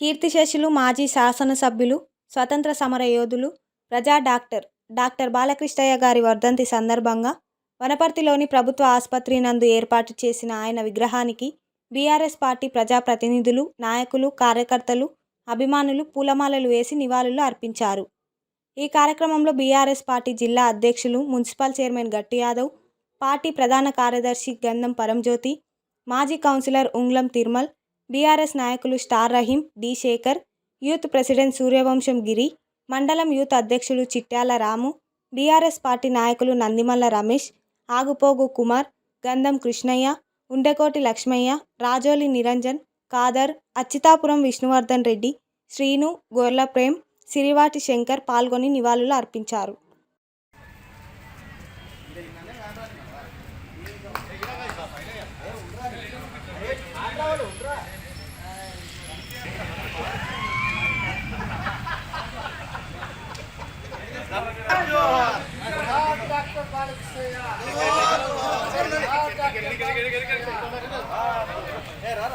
కీర్తిశేషులు మాజీ శాసనసభ్యులు స్వతంత్ర సమర యోధులు ప్రజా డాక్టర్ డాక్టర్ బాలకృష్ణయ్య గారి వర్ధంతి సందర్భంగా వనపర్తిలోని ప్రభుత్వ ఆసుపత్రి నందు ఏర్పాటు చేసిన ఆయన విగ్రహానికి బీఆర్ఎస్ పార్టీ ప్రజాప్రతినిధులు నాయకులు కార్యకర్తలు అభిమానులు పూలమాలలు వేసి నివాళులు అర్పించారు. ఈ కార్యక్రమంలో బీఆర్ఎస్ పార్టీ జిల్లా అధ్యక్షులు మున్సిపల్ చైర్మన్ గట్టి యాదవ్ పార్టీ ప్రధాన కార్యదర్శి గంధం పరంజ్యోతి మాజీ కౌన్సిలర్ ఉంగ్లం తిర్మల్ బీఆర్ఎస్ నాయకులు star Rahim D Shekar youth president Suryavamsham Giri మండలం యూత్ అధ్యక్షులు చిట్యాల రాము బీఆర్ఎస్ పార్టీ నాయకులు నందిమల్ల రమేష్ ఆగుపోగు కుమార్ గంధం కృష్ణయ్య ఉండకోటి లక్ష్మయ్య రాజోలి నిరంజన్ కాదర్ అచ్చితాపురం విష్ణువర్ధన్ రెడ్డి శ్రీను గోర్ల ప్రేమ్ సిరివాటి శంకర్ పాల్గొని నివాళులు అర్పించారు. ఏ రా